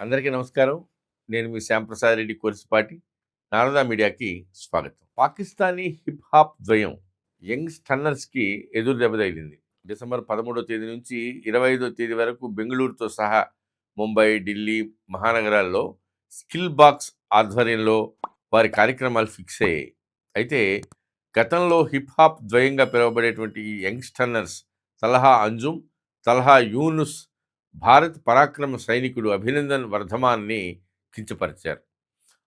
అందరికీ నమస్కారం. నేను మీ శ్యాంప్రసాద్ రెడ్డి కోర్సుపాటి. నారదా మీడియాకి స్వాగతం. పాకిస్తానీ హిప్ హాప్ ద్వయం యంగ్ స్టన్నర్స్కి ఎదురు దెబ్బతగిలింది డిసెంబర్ పదమూడో తేదీ నుంచి ఇరవై ఐదో తేదీ వరకు బెంగళూరుతో సహా ముంబై ఢిల్లీ మహానగరాల్లో స్కిల్ బాక్స్ ఆధ్వర్యంలో వారి కార్యక్రమాలు ఫిక్స్ అయ్యాయి. అయితే గతంలో హిప్ హాప్ ద్వయంగా పిలువబడేటువంటి ఈ యంగ్ స్టన్నర్స్ తలహా అంజుమ్ తలహా యూనుస్ భారత్ పరాక్రమ సైనికుడు అభినందన్ వర్ధమాన్ని కించపరిచారు.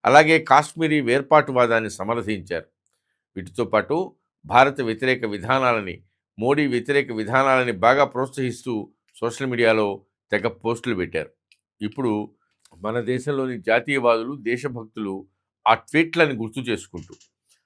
అలాగే కాశ్మీరీ వేర్పాటువాదాన్ని సమర్థించారు. వీటితో పాటు భారత వ్యతిరేక విధానాలని మోడీ వ్యతిరేక విధానాలని బాగా ప్రోత్సహిస్తూ సోషల్ మీడియాలో తెగ పోస్టులు పెట్టారు. ఇప్పుడు మన దేశంలోని జాతీయవాదులు దేశభక్తులు ఆ ట్వీట్లను గుర్తు చేసుకుంటూ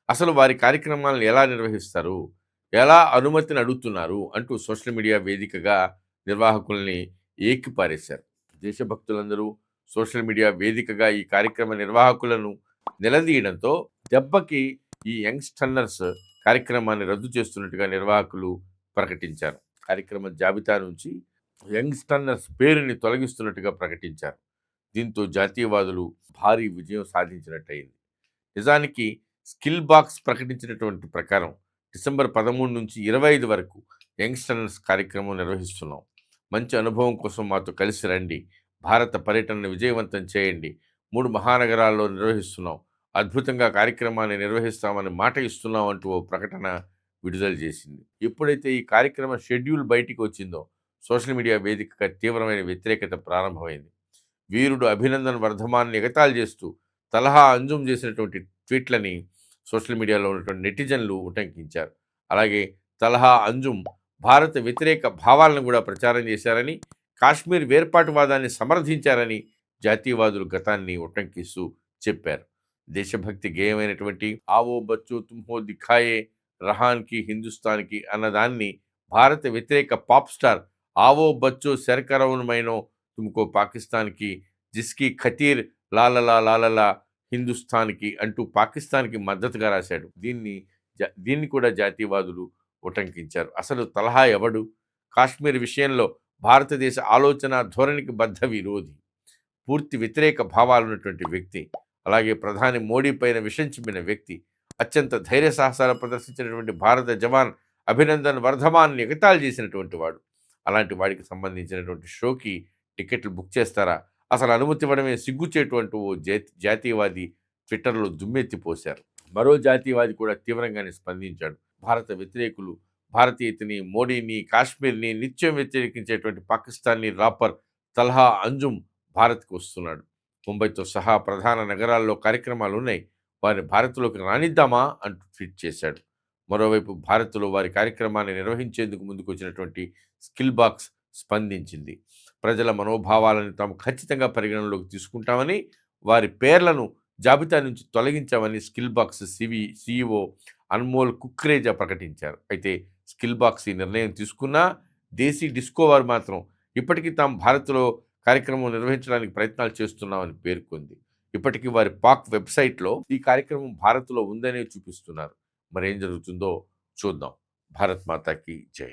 అసలు వారి కార్యక్రమాలను ఎలా నిర్వహిస్తారు ఎలా అనుమతిని అడుగుతున్నారు అంటూ సోషల్ మీడియా వేదికగా నిర్వాహకుల్ని ఏకిపారేశారు. దేశభక్తులందరూ సోషల్ మీడియా వేదికగా ఈ కార్యక్రమ నిర్వాహకులను నిలదీయడంతో దెబ్బకి ఈ యంగ్స్టన్నర్స్ కార్యక్రమాన్ని రద్దు చేస్తున్నట్టుగా నిర్వాహకులు ప్రకటించారు. కార్యక్రమ జాబితా నుంచి యంగ్స్టన్నర్స్ పేరుని తొలగిస్తున్నట్టుగా ప్రకటించారు. దీంతో జాతీయవాదులు భారీ విజయం సాధించినట్టయింది. నిజానికి స్కిల్ బాక్స్ ప్రకటించినటువంటి ప్రకారం డిసెంబర్ పదమూడు నుంచి ఇరవై ఐదు వరకు యంగ్స్టర్స్ కార్యక్రమం నిర్వహిస్తున్నాం. మంచి అనుభవం కోసం మాతో కలిసి రండి. భారత పర్యటనను విజయవంతం చేయండి. మూడు మహానగరాల్లో నిర్వహిస్తున్నాం. అద్భుతంగా కార్యక్రమాన్ని నిర్వహిస్తామని మాట ఇస్తున్నాం అంటూ ఓ ప్రకటన విడుదల చేసింది. ఎప్పుడైతే ఈ కార్యక్రమ షెడ్యూల్ బయటికి వచ్చిందో సోషల్ మీడియా వేదికగా తీవ్రమైన వ్యతిరేకత ప్రారంభమైంది. వీరుడు అభినందన్ వర్ధమాన్ని ఎగతాళి చేస్తూ తలహా అంజుం చేసినటువంటి ట్వీట్లని సోషల్ మీడియాలో ఉన్నటువంటి నెటిజన్లు ఉటంకించారు. అలాగే తలహా అంజుం భారత వ్యతిరేక భావాలను కూడా ప్రచారం చేశారని కాశ్మీర్ వేర్పాటువాదాన్ని సమర్థించారని జాతీయవాదులు గతాన్ని ఉటంకిస్తూ చెప్పారు. దేశభక్తి గేయమైనటువంటి ఆవో బచ్చో తుమ్హో దిఖాయే రహాన్కి హిందుస్థాన్కి అన్నదాన్ని భారత వ్యతిరేక పాప్ స్టార్ ఆవో బచ్చో శరకరవునమైనో తుమ్కో పాకిస్తాన్కి జిస్కి ఖతీర్ లాలలా లాలలా హిందుస్థాన్కి అంటూ పాకిస్తాన్కి మద్దతుగా రాశాడు. దీన్ని జా- దీన్ని కూడా జాతీయవాదులు ఉటంకించారు. అసలు తలహా ఎవడు? కాశ్మీర్ విషయంలో భారతదేశ ఆలోచన ధోరణికి బద్ధ విరోధి. పూర్తి వ్యతిరేక భావాలున్నటువంటి వ్యక్తి. అలాగే ప్రధాని మోడీ పైన విషం చిమ్మిన వ్యక్తి. అత్యంత ధైర్య సాహసాలు ప్రదర్శించినటువంటి భారత జవాన్ అభినందన్ వర్ధమాన్ని ఎగతాళి చేసినటువంటి వాడు. అలాంటి వాడికి సంబంధించినటువంటి షోకి టికెట్లు బుక్ చేస్తారా? అసలు అనుమతి ఇవ్వడమే సిగ్గుచేటువంటి ఓ జాతి జాతీయవాది ట్విట్టర్లో దుమ్మెత్తిపోశారు మరో జాతీయవాది కూడా తీవ్రంగానే స్పందించాడు. భారత వ్యతిరేకులు భారతీయతని మోడీని కాశ్మీర్ని నిత్యం వ్యతిరేకించేటువంటి పాకిస్తాన్ని రాపర్ తల్హా అంజుమ్ భారత్కు వస్తున్నాడు. ముంబైతో సహా ప్రధాన నగరాల్లో కార్యక్రమాలు ఉన్నాయి. వారిని భారత్లోకి రానిద్దామా అంటూ ట్వీట్ చేశాడు. మరోవైపు భారత్లో వారి కార్యక్రమాన్ని నిర్వహించేందుకు ముందుకు వచ్చినటువంటి స్కిల్ బాక్స్ స్పందించింది. ప్రజల మనోభావాలను తాము ఖచ్చితంగా పరిగణనలోకి తీసుకుంటామని వారి పేర్లను జాబితా నుంచి తొలగించామని skill box CV CEO Anmol Kukreja ప్రకటించారు. అయితే స్కిల్ బాక్స్ ఈ నిర్ణయం తీసుకున్నా దేశీ డిస్కోవర్ మాత్రం ఇప్పటికీ తాము భారత్లో కార్యక్రమం నిర్వహించడానికి ప్రయత్నాలు చేస్తున్నామని పేర్కొంది. ఇప్పటికీ వారి పాక్ వెబ్సైట్లో ఈ కార్యక్రమం భారత్లో ఉందనే చూపిస్తున్నారు. మరేం జరుగుతుందో చూద్దాం. భారత్ మాతాకి జై.